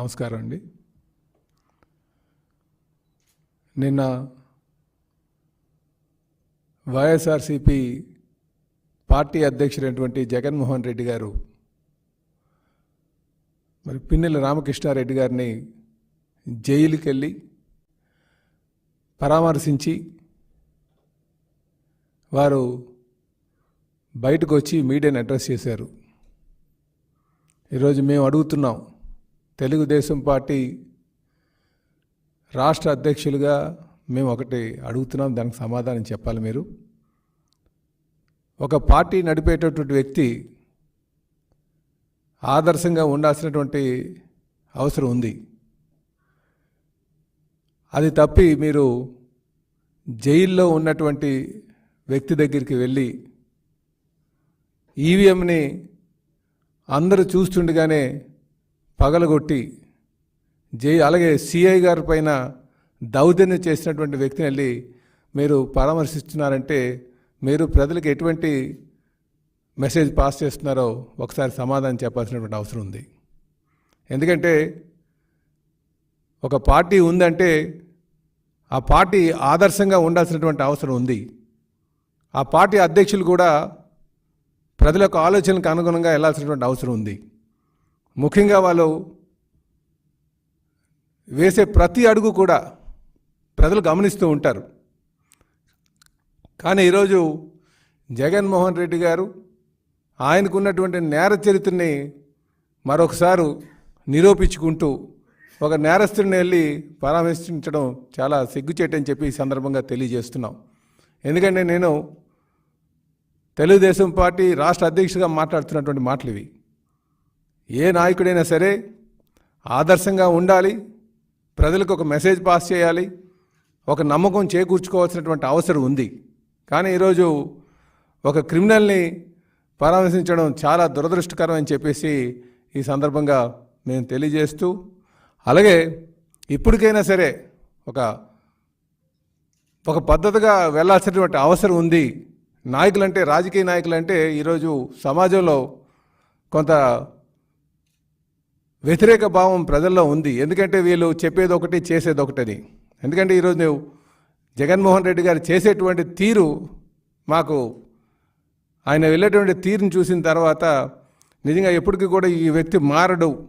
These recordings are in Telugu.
నమస్కారం అండి. నిన్న వైఎస్ఆర్సిపి పార్టీ అధ్యక్షుడైనటువంటి జగన్మోహన్ రెడ్డి గారు మరి పిన్నెల రామకృష్ణారెడ్డి గారిని జైలుకి వెళ్ళి పరామర్శించి వారు బయటకు వచ్చి మీడియాని అడ్రస్ చేశారు. ఈరోజు మేము అడుగుతున్నాం తెలుగుదేశం పార్టీ రాష్ట్ర అధ్యక్షులుగా మేము ఒకటి అడుగుతున్నాం దానికి సమాధానం చెప్పాలి మీరు. ఒక పార్టీ నడిపేటటువంటి వ్యక్తి ఆదర్శంగా ఉండాల్సినటువంటి అవసరం ఉంది. అది తప్పి మీరు జైల్లో ఉన్నటువంటి వ్యక్తి దగ్గరికి వెళ్ళి ఈవీఎంని అందరూ చూస్తుండగానే పగలగొట్టి జై అలాగే సిఐ గారి పైన దౌర్జన్యం చేసినటువంటి వ్యక్తిని వెళ్ళి మీరు పరామర్శిస్తున్నారంటే మీరు ప్రజలకు ఎటువంటి మెసేజ్ పాస్ చేస్తున్నారో ఒకసారి సమాధానం చెప్పాల్సినటువంటి అవసరం ఉంది. ఎందుకంటే ఒక పార్టీ ఉందంటే ఆ పార్టీ ఆదర్శంగా ఉండాల్సినటువంటి అవసరం ఉంది. ఆ పార్టీ అధ్యక్షులు కూడా ప్రజల యొక్క ఆలోచనలకు అనుగుణంగా వెళ్ళాల్సినటువంటి అవసరం ఉంది. ముఖ్యంగా వాళ్ళు వేసే ప్రతి అడుగు కూడా ప్రజలు గమనిస్తూ ఉంటారు. కానీ ఈరోజు జగన్మోహన్ రెడ్డి గారు ఆయనకున్నటువంటి నేర చరిత్రని మరొకసారి నిరూపించుకుంటూ ఒక నేరస్తుడిని వెళ్ళి పరామర్శించడం చాలా సిగ్గుచేటని చెప్పి ఈ సందర్భంగా తెలియజేస్తున్నాం. ఎందుకంటే నేను తెలుగుదేశం పార్టీ రాష్ట్ర అధ్యక్షుడిగా మాట్లాడుతున్నటువంటి మాటలు ఇవి. ఏ నాయకుడైనా సరే ఆదర్శంగా ఉండాలి ప్రజలకు ఒక మెసేజ్ పాస్ చేయాలి ఒక నమ్మకం చేకూర్చుకోవాల్సినటువంటి అవసరం ఉంది. కానీ ఈరోజు ఒక క్రిమినల్ని పరామర్శించడం చాలా దురదృష్టకరం అని చెప్పేసి ఈ సందర్భంగా మేము తెలియజేస్తూ అలాగే ఇప్పటికైనా సరే ఒక ఒక పద్ధతిగా వెళ్ళాల్సినటువంటి అవసరం ఉంది. నాయకులంటే రాజకీయ నాయకులంటే ఈరోజు సమాజంలో కొంత వ్యతిరేక భావం ప్రజల్లో ఉంది. ఎందుకంటే వీళ్ళు చెప్పేది ఒకటి చేసేది ఒకటని. ఎందుకంటే ఈరోజు నువ్వు జగన్మోహన్ రెడ్డి గారు చేసేటువంటి తీరు మాకు ఆయన వెళ్ళేటువంటి తీరుని చూసిన తర్వాత నిజంగా ఎప్పటికీ కూడా ఈ వ్యక్తి మారడు.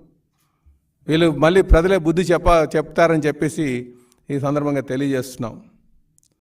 వీళ్ళు మళ్ళీ ప్రజలే బుద్ధి చెప్ప చెప్తారని చెప్పేసి ఈ సందర్భంగా తెలియజేస్తున్నాం.